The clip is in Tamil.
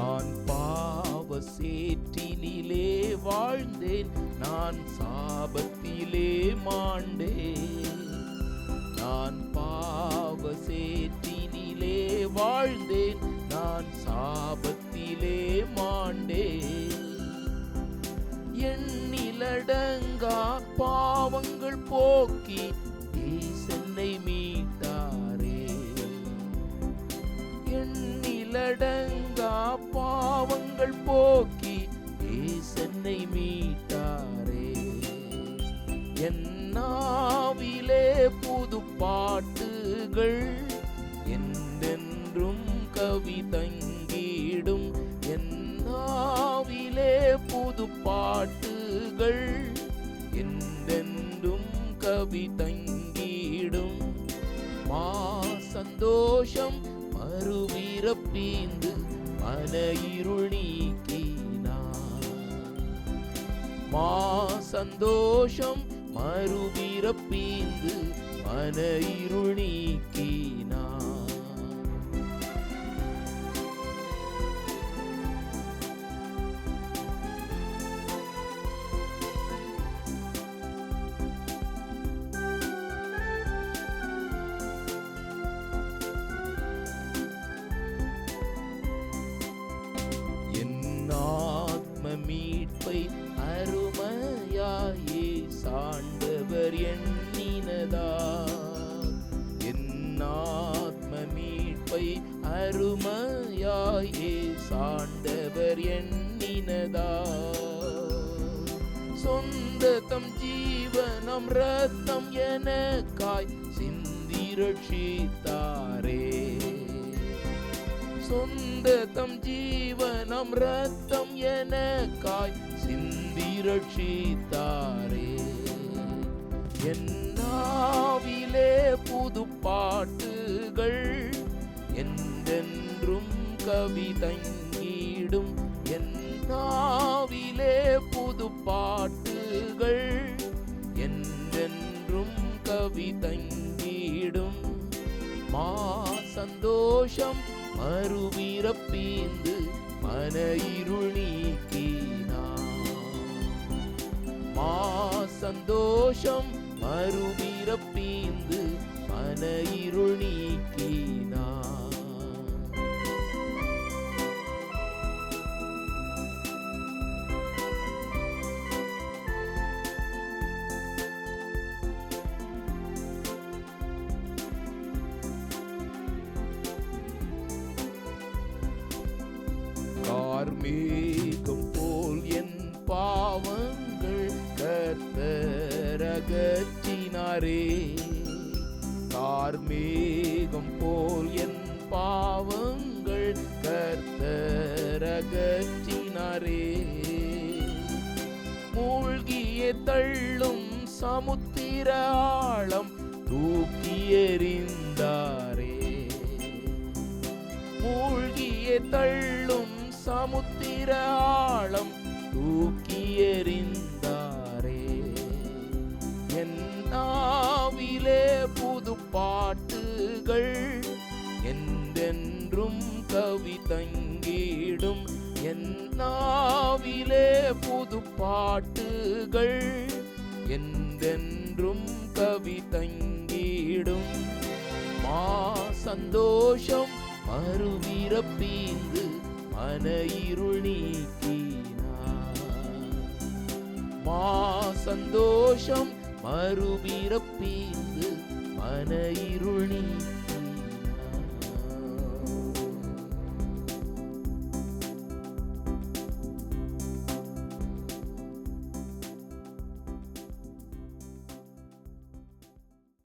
நான் பாவ சேற்றினிலே வாழ்ந்தேன். நான் சாபத்திலே மாண்டேன். நான் பாவ சேற்றினிலே வாழ்ந்தேன். நான் சாபத்திலே மாண்டேன். எண்ணிலடங்கா பாவங்கள் போக்க பாவங்கள் போக்கி ஈசனை மீட்டாரே. என்னாவிலே புது பாட்டுகள் என்றென்றும் கவி தங்கிடும். என்னாவிலே புது பாட்டுகள் என்றென்றும் கவி தங்கிடும். மா சந்தோஷம் மறுவிறப்பீந்து மன இருள் நீக்கினார். மா சந்தோஷம் மறுபிறப்பீந்து மன இருள் நீக்கினார் சாண்டவர் எண்ணினதா? சொந்த தம் ஜீவனம் ரத்தம் எனக்காய் சிந்தி ரட்சித்தாரே சொந்த தம் ஜீவனம் ரத்தம் எனக்காய் சிந்தி ரட்சித்தாரே என்னாவிலே புது பாட்டுகள் என்றென்றும் கவிதை மா சந்தோஷம் மறுபிறப்பீந்து மன இருள் மா சந்தோஷம் மறுபிறப்பீந்து மன இருள் நீக்கினார். கார்மேகம் போல் என் பாவங்கள் கர்த்தரகற்றினாரே கார்மேகம் போல் என் பாவங்கள் கர்த்தரகற்றினாரே மூழ்கிய தள்ளும் சமுத்திர ஆழம் தூக்கி எறிந்தாரே. மூழ்கிய தள்ளும் சமுத்திர ஆழம் தூக்கி எறிந்தாரே. என்னாவிலே புது பாட்டுகள் என்றென்றும் கவி தங்கிடும். என்னாவிலே புது பாட்டுகள் என்றென்றும் கவி தங்கிடும். மா சந்தோஷம் மறுவிறப்பீந்து மன இருள் நீக்கினார். மா சந்தோஷம் மறுபிறப்பீந்து மன இருள் நீக்கினார்